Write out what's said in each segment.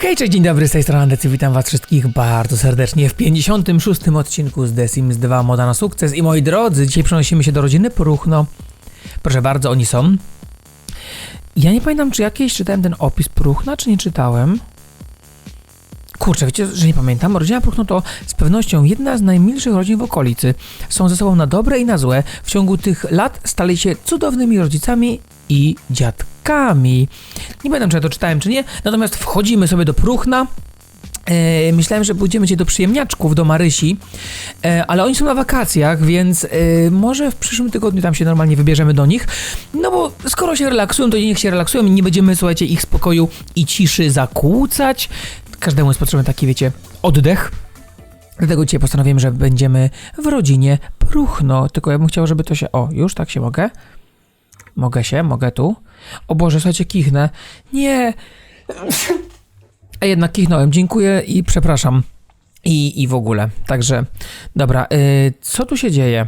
Hej, cześć, dzień dobry, z tej strony Andecy, witam was wszystkich bardzo serdecznie w 56. odcinku z The Sims 2 Moda na sukces i moi drodzy, dzisiaj przenosimy się do rodziny Poruchno. Proszę bardzo, oni są. Ja nie pamiętam, czy jakieś czytałem ten opis Poruchna, czy nie czytałem. Kurczę, wiecie, że nie pamiętam. Rodzina Pruchno to z pewnością jedna z najmilszych rodzin w okolicy. Są ze sobą na dobre i na złe. W ciągu tych lat stali się cudownymi rodzicami i dziadkami. Nie pamiętam, czy ja to czytałem, czy nie. Natomiast wchodzimy sobie do Pruchna. E, myślałem, że pójdziemy dzisiaj do przyjemniaczków, do Marysi, e, ale oni są na wakacjach, więc e, może w przyszłym tygodniu tam się normalnie wybierzemy do nich. No bo skoro się relaksują, to niech się relaksują i nie będziemy, słuchajcie, ich spokoju i ciszy zakłócać. Każdemu jest potrzebny taki, wiecie, oddech. Dlatego dzisiaj postanowiłem, że będziemy w rodzinie Pruchno. Tylko ja bym chciał, żeby to się... O, już tak się mogę? Mogę się, mogę tu. O Boże, słuchajcie, kichnę. Nie! A jednak kichnąłem. Dziękuję i przepraszam. I, i w ogóle. Także, dobra, y, co tu się dzieje?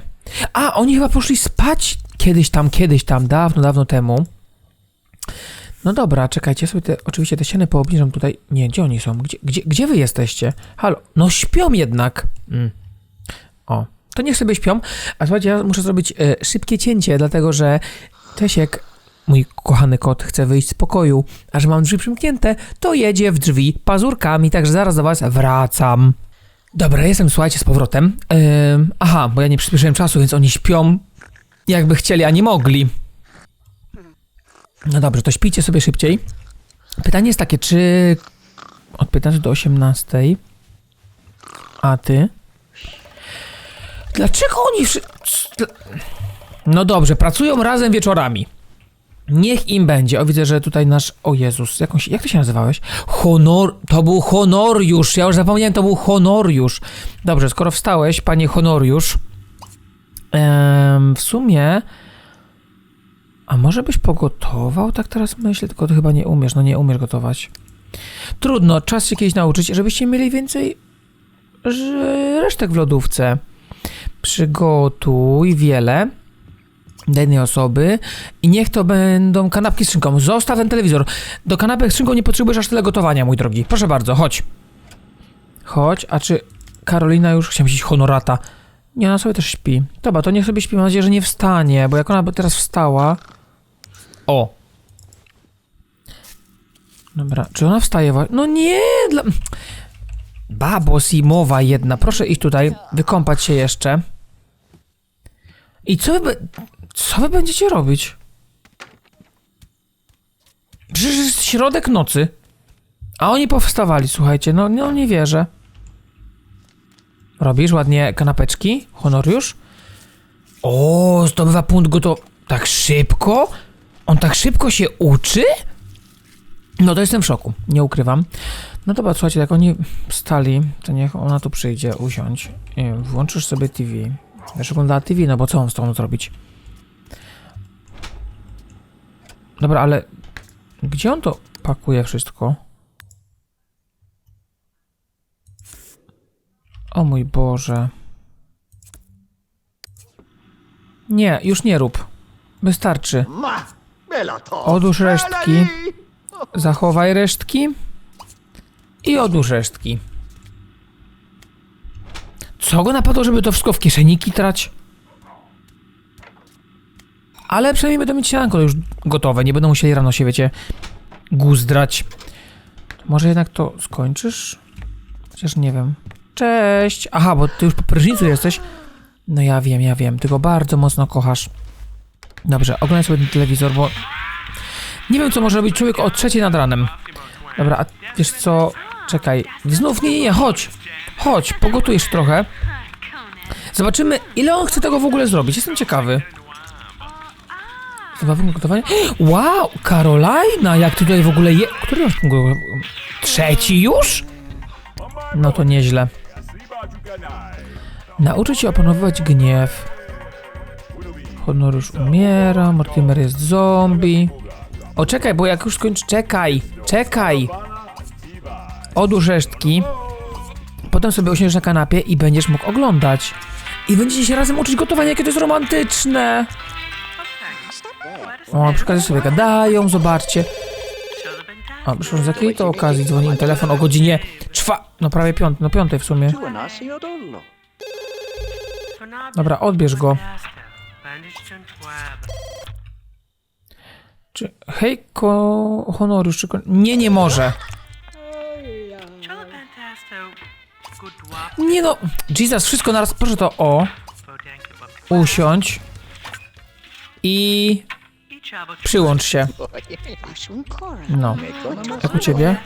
A, oni chyba poszli spać kiedyś tam, kiedyś tam, dawno, dawno temu. No dobra, czekajcie, sobie te, oczywiście te ściany poobniżam tutaj. Nie, gdzie oni są? Gdzie, gdzie, gdzie wy jesteście? Halo, no śpią jednak. Mm. O, to niech sobie śpią. A słuchajcie, ja muszę zrobić e, szybkie cięcie, dlatego że Tesiek, mój kochany kot, chce wyjść z pokoju, a że mam drzwi przymknięte, to jedzie w drzwi pazurkami, także zaraz do was wracam. Dobra, jestem, słuchajcie, z powrotem. Ym, aha, bo ja nie przyspieszyłem czasu, więc oni śpią jakby chcieli, a nie mogli. No dobrze, to śpijcie sobie szybciej. Pytanie jest takie, czy od 15 do 18, a ty? Dlaczego oni. No dobrze, pracują razem wieczorami. Niech im będzie. O, widzę, że tutaj nasz... O Jezus, jakąś... jak ty się nazywałeś? Honor... To był Honoriusz. Ja już zapomniałem, to był Honoriusz. Dobrze, skoro wstałeś, panie Honoriusz... Em, w sumie... A może byś pogotował? Tak teraz myślę, tylko ty chyba nie umiesz. No nie umiesz gotować. Trudno, czas się kiedyś nauczyć, żebyście mieli więcej resztek w lodówce. Przygotuj wiele jednej osoby i niech to będą kanapki z szynką. Zostaw ten telewizor. Do kanapek z szynką nie potrzebujesz aż tyle gotowania, mój drogi. Proszę bardzo, chodź. Chodź, a czy Karolina już... Chciałem powiedzieć honorata. Nie, ona sobie też śpi. Dobra, to niech sobie śpi. Mam nadzieję, że nie wstanie, bo jak ona by teraz wstała... O! Dobra, czy ona wstaje? No nie, dla... Babo Simowa jedna, proszę iść tutaj, wykąpać się jeszcze. I co be- co wy będziecie robić? Przecież jest środek nocy. A oni powstawali, słuchajcie, no, no nie wierzę. Robisz ładnie kanapeczki, honoriusz? O, zdobywa punkt gotowy. Tak szybko? On tak szybko się uczy? No to jestem w szoku, nie ukrywam. No dobra, słuchajcie, jak oni wstali, to niech ona tu przyjdzie, usiądź. Włączysz sobie TV. Wiesz, oglądała TV, no bo co on z tą zrobić? Dobra, ale gdzie on to pakuje wszystko? O mój Boże. Nie, już nie rób. Wystarczy. Odłóż resztki. Zachowaj resztki. I odłóż resztki. Co go napadło, żeby to wszystko w kieszeni kitrać? Ale przynajmniej będą mieć śniadanko już gotowe. Nie będą musieli rano się, wiecie, guzdrać. Może jednak to skończysz? Chociaż nie wiem. Cześć! Aha, bo ty już po prysznicu jesteś. No ja wiem, ja wiem. Ty go bardzo mocno kochasz. Dobrze, oglądaj sobie ten telewizor, bo nie wiem, co może robić człowiek o trzeciej nad ranem. Dobra, a wiesz co? Czekaj. Znów, nie, nie, nie, chodź. Chodź, pogotujesz trochę. Zobaczymy, ile on chce tego w ogóle zrobić. Jestem ciekawy. Zabawne gotowanie. Wow, Karolina, jak tutaj w ogóle je... Który punkt? Trzeci już? No to nieźle. Nauczyć się opanowywać gniew. Honor już umiera, Mortimer jest zombie. O, czekaj, bo jak już skończy... Czekaj, czekaj! Odłóż resztki. Potem sobie usiądziesz na kanapie i będziesz mógł oglądać. I będziecie się razem uczyć gotowania, jakie to jest romantyczne. O, na przykład sobie gadają, zobaczcie. A, przepraszam, z jakiej to okazji dzwoni mi telefon o godzinie czwa... No prawie piątej, no piątej w sumie. Dobra, odbierz go. Czy... Hej, ko... Honoriusz, czy... Nie, nie może. Nie no, Jesus, wszystko naraz, proszę to o, usiądź i przyłącz się. No, jak u ciebie?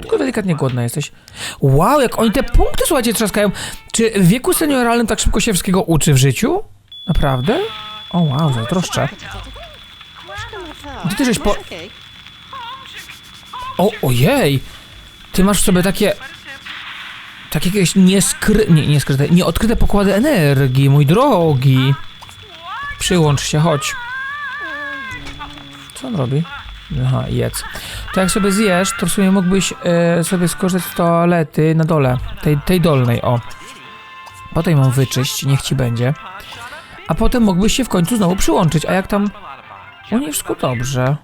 Tylko delikatnie głodna jesteś. Wow, jak oni te punkty, słuchajcie, trzaskają. Czy w wieku senioralnym tak szybko się wszystkiego uczy w życiu? Naprawdę? O wow, zazdroszczę. Gdzie ty żeś po... O, ojej! Ty masz w sobie takie... Takie jakieś nieskry... Nie, nieskryte, nieodkryte pokłady energii, mój drogi. Przyłącz się, chodź. Co on robi? Aha, jedz. To jak sobie zjesz, to w sumie mógłbyś e, sobie skorzystać z toalety na dole. Tej, tej dolnej, o. Potem ją wyczyść, niech ci będzie. A potem mógłbyś się w końcu znowu przyłączyć. A jak tam... U niej wszystko dobrze.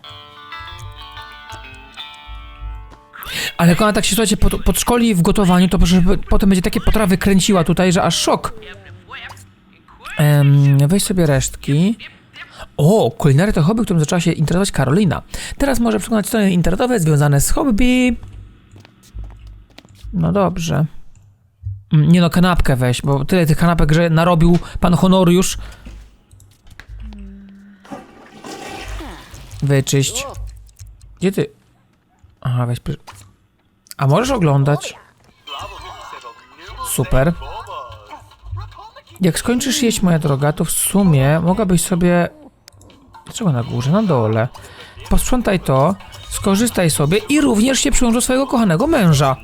Ale jak ona tak się, słuchajcie, pod, podszkoli w gotowaniu, to proszę, potem będzie takie potrawy kręciła tutaj, że aż szok. Weź sobie resztki. O, kulinaria to hobby, którym zaczęła się interesować Karolina. Teraz może przekonać strony internetowe związane z hobby. No dobrze. Mm, Nie no, kanapkę weź, bo tyle tych kanapek, że narobił pan Honoriusz. Wyczyść. Gdzie ty? Aha, weź. A możesz oglądać? Super. Jak skończysz jeść, moja droga, to w sumie mogłabyś sobie. Dlaczego na górze? Na dole. Posprzątaj to, skorzystaj sobie i również się przyłącz do swojego kochanego męża.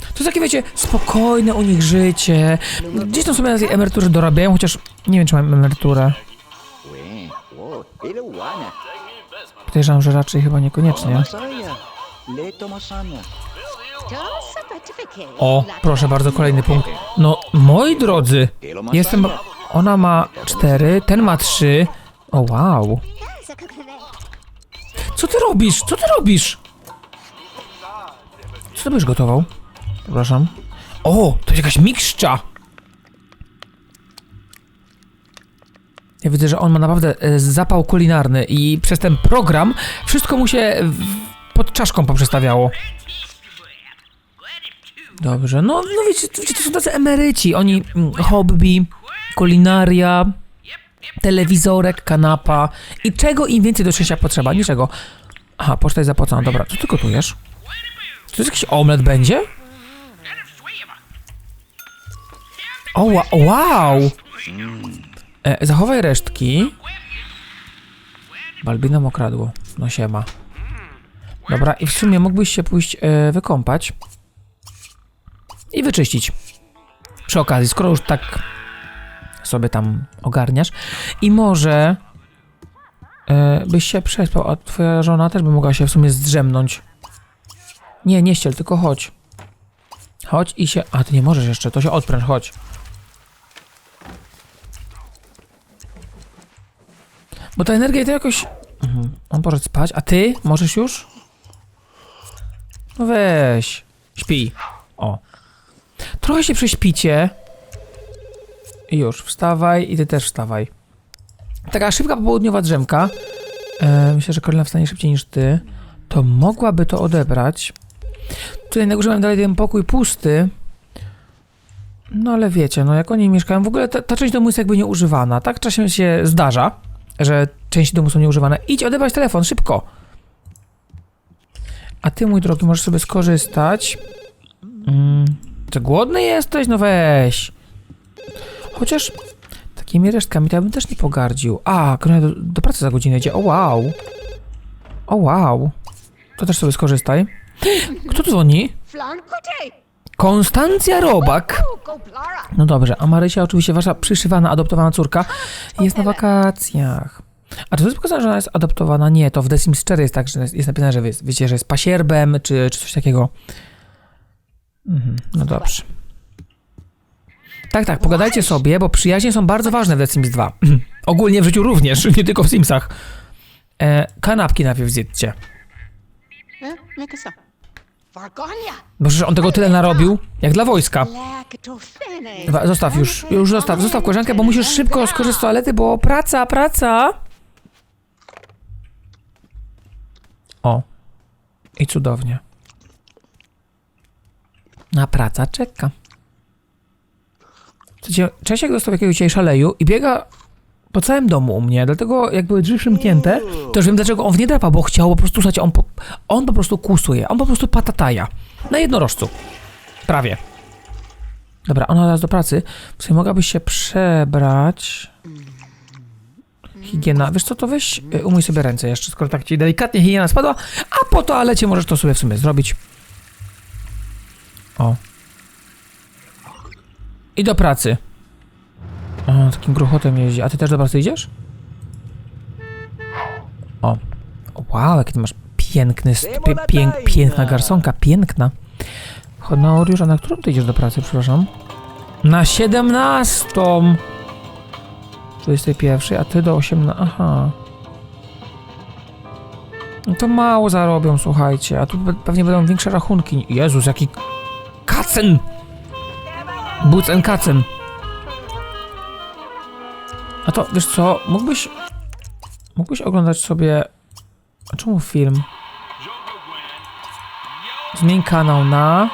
To jest takie, wiecie, spokojne u nich życie. Gdzieś tam sobie na tej emeryturze dorabiają, chociaż nie wiem, czy mam emeryturę. Podejrzewam, że raczej chyba niekoniecznie. O, proszę bardzo, kolejny punkt. No, moi drodzy, jestem. Ona ma cztery, ten ma trzy. O, wow. Co ty robisz? Co ty robisz? Co ty byś gotował? Przepraszam. O, to jest jakaś mikszcza. Ja widzę, że on ma naprawdę e, zapał kulinarny i przez ten program wszystko mu się pod czaszką poprzestawiało. Dobrze, no, no wiecie, wiecie, to są tacy emeryci. Oni mm, hobby, kulinaria, telewizorek, kanapa i czego im więcej do szczęścia potrzeba? Niczego. Aha, poczta jest zapłacona, dobra. Co ty gotujesz? Czy to jest jakiś omlet będzie? O, wa- wow! E, zachowaj resztki. Balbina okradło. No siema. Dobra, i w sumie mógłbyś się pójść e, wykąpać i wyczyścić. Przy okazji, skoro już tak sobie tam ogarniasz. I może e, byś się przespał, a twoja żona też by mogła się w sumie zdrzemnąć. Nie, nie ściel, tylko chodź. Chodź i się... A, ty nie możesz jeszcze, to się odpręż, chodź. Bo ta energia to jakoś... Mhm. On poszedł spać, a ty możesz już? No weź. Śpi. O. Trochę się prześpicie. Już, wstawaj i ty też wstawaj. Taka szybka popołudniowa drzemka. E, myślę, że Karolina wstanie szybciej niż ty. To mogłaby to odebrać. Tutaj na górze mam dalej ten pokój pusty. No ale wiecie, no jak oni mieszkają, w ogóle ta, ta część domu jest jakby nieużywana. Tak czasem się zdarza, że części domu są nieużywane. Idź odebrać telefon, szybko. A ty, mój drogi, możesz sobie skorzystać. Mm, czy głodny jesteś? No weź. Chociaż takimi resztkami to ja bym też nie pogardził. A, Karolina do, do pracy za godzinę idzie. O wow. O wow. To też sobie skorzystaj. Kto dzwoni? Konstancja Robak. No dobrze, a Marysia oczywiście wasza przyszywana, adoptowana córka jest na wakacjach. A czy to jest pokazane, że ona jest adoptowana? Nie, to w The Sims 4 jest tak, że jest napisane, że wie- wiecie, że jest pasierbem, czy, czy coś takiego. Mhm, no dobrze. Tak, tak, pogadajcie sobie, bo przyjaźnie są bardzo ważne w The Sims 2. Ogólnie w życiu również, nie tylko w Simsach. E, kanapki najpierw zjedzcie. Vargonia. Bo przecież on tego tyle narobił, jak dla wojska. Zostaw już, już zostaw, zostaw koleżankę, bo musisz szybko skorzystać z toalety, bo praca, praca. O. I cudownie. Na praca czeka. Czesiek dostał jakiegoś dzisiaj szaleju i biega po całym domu u mnie, dlatego jak były drzwi przymknięte, to już wiem dlaczego on w nie drapa, bo chciał po prostu, słuchajcie, on po, on po prostu kusuje, on po prostu patataja. Na jednorożcu. Prawie. Dobra, ona teraz do pracy. W sumie mogłabyś się przebrać. Higiena. Wiesz co, to weź, y, umyj sobie ręce jeszcze, skoro tak ci delikatnie higiena spadła, a po toalecie możesz to sobie w sumie zrobić. O. I do pracy. O, takim gruchotem jeździ. A ty też do pracy idziesz? O. Wow, jaki ty masz piękny, pie, pięk, piękna garsonka, piękna. Honoriusz, a na którą ty idziesz do pracy, przepraszam? Na 17! 21, a ty do 18. Aha. No to mało zarobią, słuchajcie. A tu pe- pewnie będą większe rachunki. Jezus, jaki kacen! Bucen kacen. A to, wiesz co, mógłbyś... Mógłbyś oglądać sobie... A czemu film? Zmień kanał na...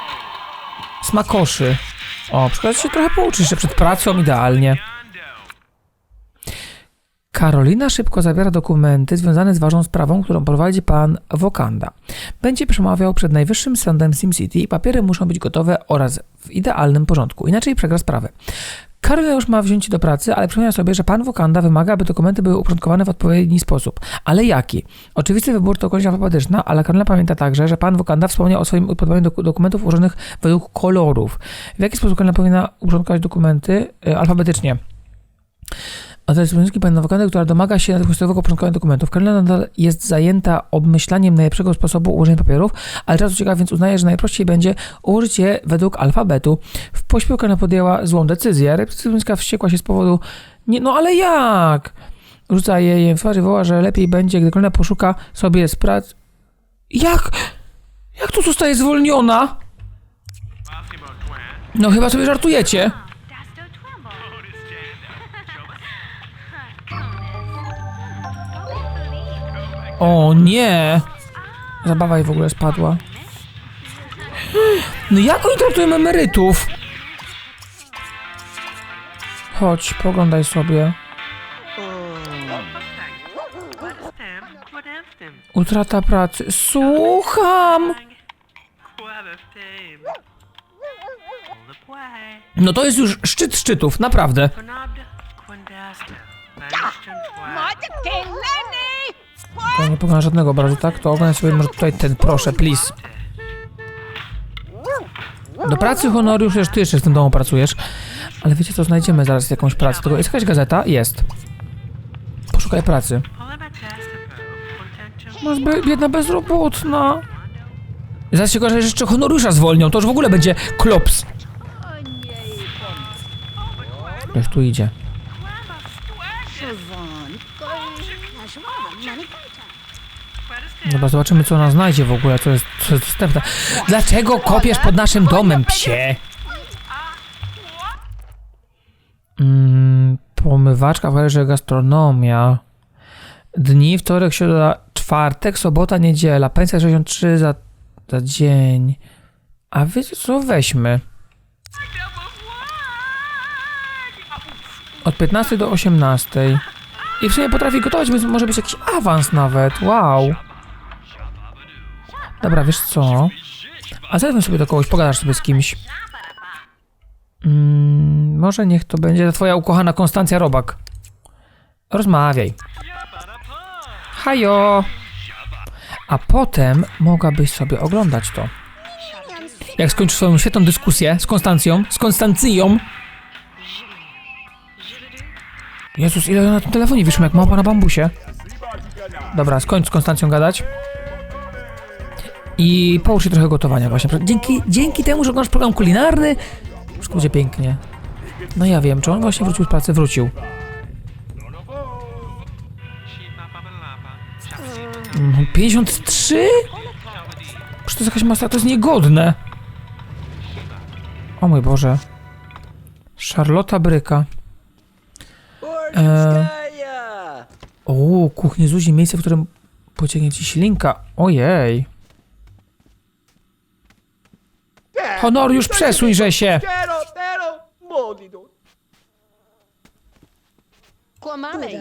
Smakoszy. O, przykład się trochę pouczysz jeszcze przed pracą, idealnie. Karolina szybko zabiera dokumenty związane z ważną sprawą, którą prowadzi pan Wokanda. Będzie przemawiał przed najwyższym sądem SimCity i papiery muszą być gotowe oraz w idealnym porządku, inaczej przegra sprawę. Karolina już ma wziąć się do pracy, ale przypomina sobie, że pan Wokanda wymaga, aby dokumenty były uporządkowane w odpowiedni sposób. Ale jaki? Oczywisty wybór to okoliczność alfabetyczna, ale Karolina pamięta także, że pan Wokanda wspomniał o swoim upodobaniu doku- dokumentów ułożonych według kolorów. W jaki sposób Karolina powinna uporządkować dokumenty y, alfabetycznie? A to jest wniosek pani Wokanda, która domaga się natychmiastowego uporządkowania dokumentów. Karolina nadal jest zajęta obmyślaniem najlepszego sposobu ułożenia papierów, ale czas ucieka, więc uznaje, że najprościej będzie ułożyć je według alfabetu. W pośpiechu Karolina podjęła złą decyzję. Recepcjonistka wściekła się z powodu nie, no ale jak? Rzuca jej w twarz i woła, że lepiej będzie, gdy Karolina poszuka sobie z prac... Jak? Jak tu zostaje zwolniona? No chyba sobie żartujecie. O nie! Zabawa jej w ogóle spadła. No jak oni traktują emerytów? Chodź, poglądaj sobie. Utrata pracy. Słucham! No to jest już szczyt szczytów, naprawdę. To nie pogląda żadnego obrazu, tak? To oglądaj sobie może tutaj ten, proszę, please. Do pracy honoriusz, już ty jeszcze w tym domu pracujesz. Ale wiecie co, znajdziemy zaraz jakąś pracę. Tylko jest jakaś gazeta? Jest. Poszukaj pracy. Masz be, biedna bezrobotna. Zaraz się okaże, że jeszcze honoriusza zwolnią, to już w ogóle będzie klops. Ktoś tu idzie. Dobra, zobaczymy co ona znajdzie w ogóle, co jest, co jest dostępne. Dlaczego kopiesz pod naszym domem, psie? Mm, pomywaczka, walerze, gastronomia. Dni, wtorek, środa, czwartek, sobota, niedziela. Pensja 63 za, za dzień. A wiecie co, weźmy. Od 15 do 18. I w sumie potrafi gotować, więc może być jakiś awans nawet. Wow. Dobra, wiesz co? A zadzwoń sobie do kogoś, pogadasz sobie z kimś. Mm, może niech to będzie twoja ukochana Konstancja Robak. Rozmawiaj. Hajo! A potem mogłabyś sobie oglądać to. Jak skończysz swoją świetną dyskusję z Konstancją, z Konstancją. Jezus, ile na tym telefonie wiszą jak małpa na bambusie. Dobra, skończ z Konstancją gadać. I połóż się trochę gotowania właśnie. Dzięki, dzięki temu, że oglądasz program kulinarny, wszystko będzie pięknie. No ja wiem, czy on właśnie wrócił z pracy? Wrócił. Mm, 53? Przecież to jest jakaś masa, to jest niegodne. O mój Boże. Charlotta Bryka. Orczynskaja! O, kuchni Zuzi, miejsce, w którym pociągnie ci ślinka. Ojej. Honoriusz, przesuńże się!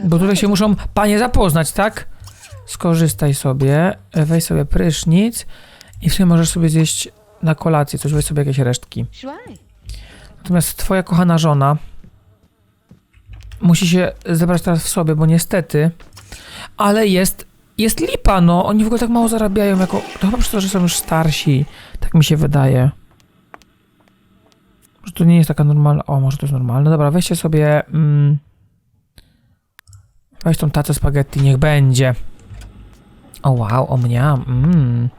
Bo tutaj się muszą panie zapoznać, tak? Skorzystaj sobie, weź sobie prysznic i w sumie możesz sobie zjeść na kolację coś, weź sobie jakieś resztki. Natomiast twoja kochana żona musi się zebrać teraz w sobie, bo niestety, ale jest, jest lipa, no. Oni w ogóle tak mało zarabiają, jako, to chyba przez to, że są już starsi. Tak mi się wydaje. Może to nie jest taka normalna, o, może to jest normalne. Dobra, weźcie sobie, mm, weź tą tacę spaghetti, niech będzie. O wow, o mnie, mm.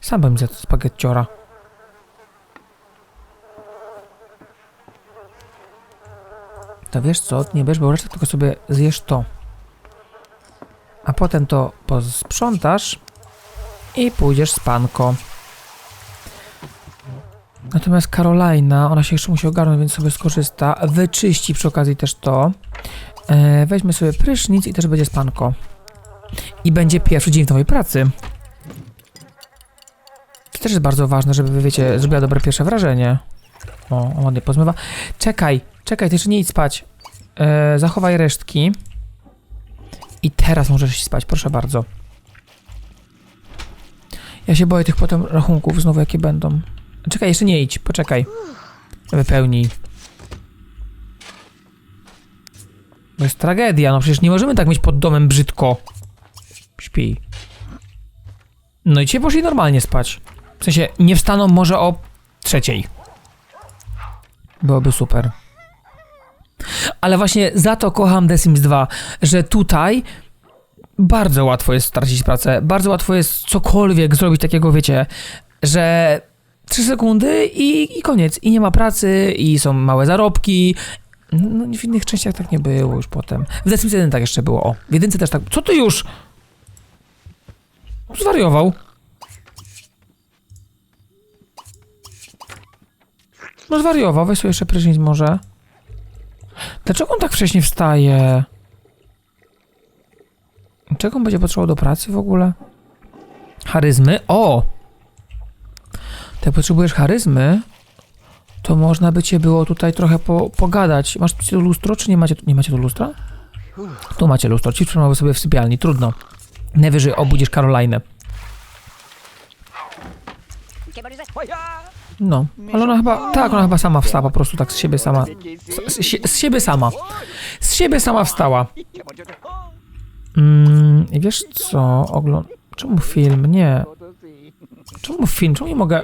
Sam bym zjadł spaghetciora. To wiesz co, nie bierz, bo resztę tylko sobie zjesz to. A potem to posprzątasz i pójdziesz spanko. Natomiast Karolina, ona się jeszcze musi ogarnąć, więc sobie skorzysta. Wyczyści przy okazji też to. E, weźmy sobie prysznic i też będzie spanko. I będzie pierwszy dzień w nowej pracy. To też jest bardzo ważne, żeby, wy wiecie, zrobiła dobre pierwsze wrażenie. O, ładnie pozmywa. Czekaj, czekaj, ty jeszcze nie idź spać. E, zachowaj resztki. I teraz możesz iść spać, proszę bardzo. Ja się boję tych potem rachunków znowu, jakie będą. Czekaj, jeszcze nie idź, poczekaj. Wypełnij. To jest tragedia, no przecież nie możemy tak mieć pod domem brzydko. Śpi. No i cię poszli normalnie spać. W sensie, nie wstaną może o trzeciej. Byłoby super. Ale właśnie za to kocham The Sims 2, że tutaj bardzo łatwo jest stracić pracę, bardzo łatwo jest cokolwiek zrobić takiego, wiecie, że 3 sekundy i, i koniec. I nie ma pracy, i są małe zarobki. No w innych częściach tak nie było już potem. W Sims 1 tak jeszcze było, o. W jedynce też tak. Co ty już? Zwariował. No zwariował, weź sobie jeszcze prysznic może. Dlaczego on tak wcześnie wstaje? Czego on będzie potrzebował do pracy w ogóle? Charyzmy? O! Jak potrzebujesz charyzmy, to można by cię było tutaj trochę po, pogadać. Masz tu lustro, czy nie macie, nie macie tu lustra? Tu macie lustro, ci trzymamy sobie w sypialni, trudno. Najwyżej obudzisz Karolinę. No, ale ona chyba, tak, ona chyba sama wstała, po prostu tak z siebie sama, z, z, z siebie sama, z siebie sama wstała. Mm, wiesz co, ogląd... Czemu film? Nie. Czemu film? Czemu nie mogę...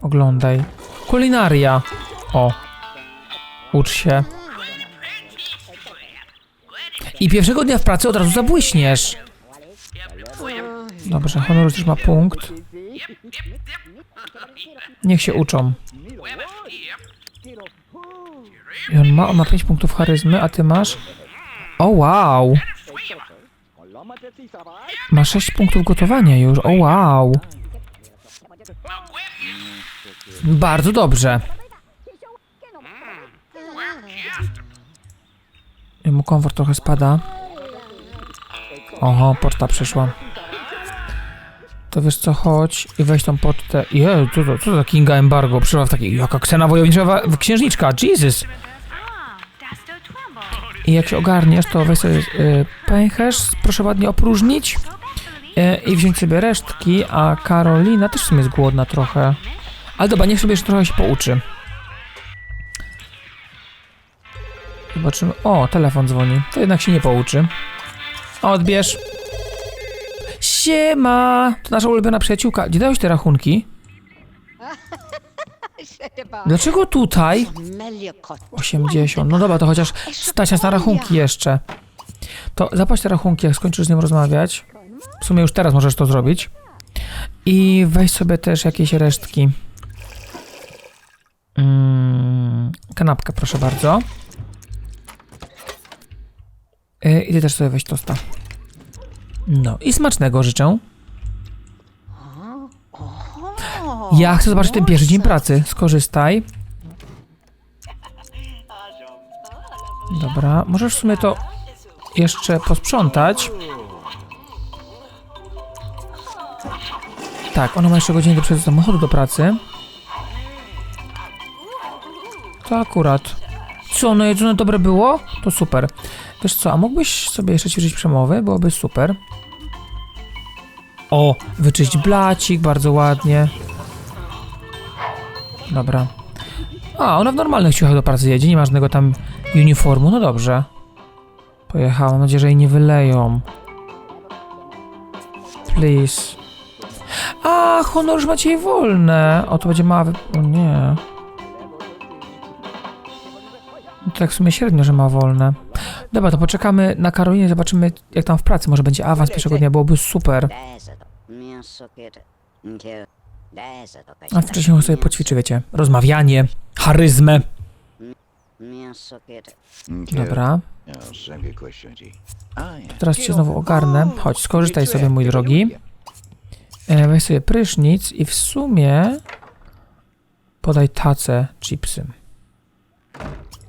Oglądaj. Kulinaria. O. Ucz się. I pierwszego dnia w pracy od razu zabłyśniesz. Dobrze, honor też ma punkt. Niech się uczą. I on ma, on ma 5 punktów charyzmy, a ty masz... O wow! Ma 6 punktów gotowania już, o wow! Bardzo dobrze. Jemu komfort trochę spada. Oho, poczta przyszła. To wiesz co, chodź i weź tą pocztę. Je, co to, co to za Kinga Embargo? Przyszła w takiej, jaka ksena wojownicza księżniczka, Jesus! I jak się ogarniesz, to weź sobie y, pęcherz, proszę ładnie opróżnić y, i wziąć sobie resztki, a Karolina też w sumie jest głodna trochę. Ale dobra, niech sobie jeszcze trochę się pouczy. Zobaczymy. O, telefon dzwoni. To jednak się nie pouczy. Odbierz. Siema! To nasza ulubiona przyjaciółka. Gdzie dałeś te rachunki? Dlaczego tutaj? Meliokot. 80. No dobra, to chociaż stać nas na rachunki jeszcze. To zapłać te rachunki, jak skończysz z nią rozmawiać. W sumie już teraz możesz to zrobić. I weź sobie też jakieś resztki. Mm, kanapkę, proszę bardzo. Yy, idę też sobie weź tosta. No i smacznego życzę. Ja chcę zobaczyć ten pierwszy dzień pracy. Skorzystaj. Dobra, możesz w sumie to jeszcze posprzątać. Tak, ona ma jeszcze godzinę do przejścia samochodu do pracy. To akurat. Co, no jedzone dobre było? To super. Wiesz co, a mógłbyś sobie jeszcze ćwiczyć przemowy? Byłoby super. O, wyczyść blacik, bardzo ładnie. Dobra. A, ona w normalnych ciuchach do pracy jedzie, nie ma żadnego tam uniformu, no dobrze. Pojechała, mam nadzieję, że jej nie wyleją. Please. A, honor już macie jej wolne. O, to będzie mała wy... O nie. No tak w sumie średnio, że ma wolne. Dobra, to poczekamy na Karolinie, zobaczymy jak tam w pracy. Może będzie awans pierwszego dnia, byłoby super. A wcześniej sobie poćwiczy, wiecie, rozmawianie, charyzmę. Dobra, teraz cię znowu ogarnę. Chodź, skorzystaj sobie, mój drogi. E, weź sobie prysznic i w sumie podaj tacę, chipsy.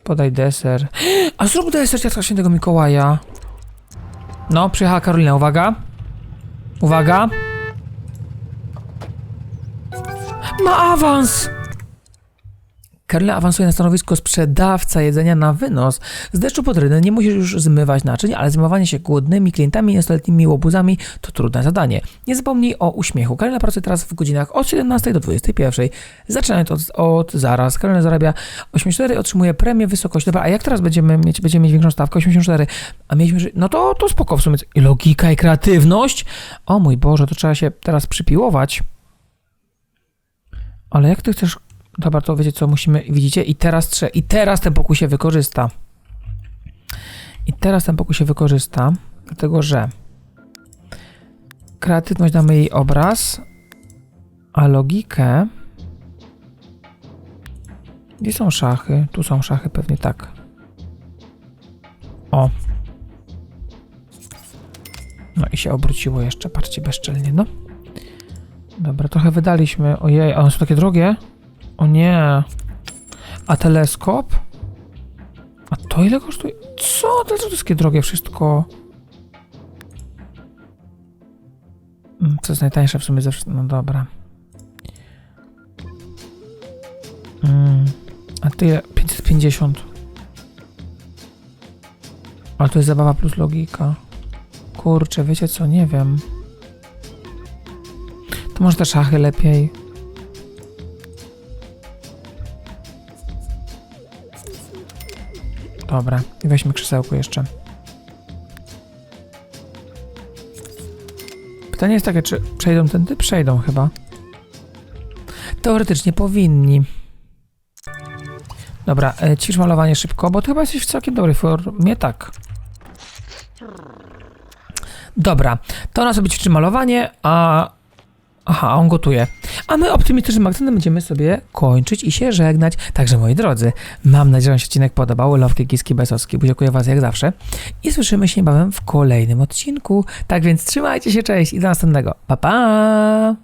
Podaj deser. A zrób deser Ciastka Świętego Mikołaja. No, przyjechała Karolina, uwaga. Uwaga. Ma awans! Karolina awansuje na stanowisko sprzedawca jedzenia na wynos. Z deszczu pod rynę nie musisz już zmywać naczyń, ale zmywanie się głodnymi klientami i niestoletnimi łobuzami to trudne zadanie. Nie zapomnij o uśmiechu. Karolina pracuje teraz w godzinach od 17 do 21. Zaczynając od, od zaraz. Karolina zarabia 84, otrzymuje premię wysokości. Dobra, a jak teraz będziemy mieć, będziemy mieć większą stawkę? 84. A mieliśmy, że... No to, to spoko w sumie. Logika i kreatywność. O mój Boże, to trzeba się teraz przypiłować. Ale jak ty chcesz Dobra, to wiecie co, musimy, widzicie, i teraz trze, i teraz ten pokój się wykorzysta. I teraz ten pokój się wykorzysta, dlatego że kreatywność damy jej obraz, a logikę... Gdzie są szachy? Tu są szachy, pewnie tak. O. No i się obróciło jeszcze, patrzcie, bezczelnie, no. Dobra, trochę wydaliśmy. Ojej, a one są takie drogie? O nie. A teleskop? A to ile kosztuje? Co? Dlaczego to jest takie drogie wszystko? Mm, Co jest najtańsze w sumie ze? No dobra. Mm. A tyle? 550. Ale to jest zabawa plus logika. Kurczę, wiecie co? Nie wiem. To może te szachy lepiej. Dobra, i weźmy krzesełko jeszcze. Pytanie jest takie, czy przejdą tędy? Przejdą chyba. Teoretycznie powinni. Dobra, e, ćwicz malowanie szybko, bo ty chyba jesteś w całkiem dobrej formie, tak. Dobra, to ona sobie ćwiczy malowanie, a... Aha, on gotuje. A my optymistycznym akcentem będziemy sobie kończyć i się żegnać. Także moi drodzy, mam nadzieję, że się odcinek podobał. Lowki Kiski Besowski. Dziękuję Was jak zawsze. I słyszymy się niebawem w kolejnym odcinku. Tak więc trzymajcie się, cześć i do następnego. Pa, pa!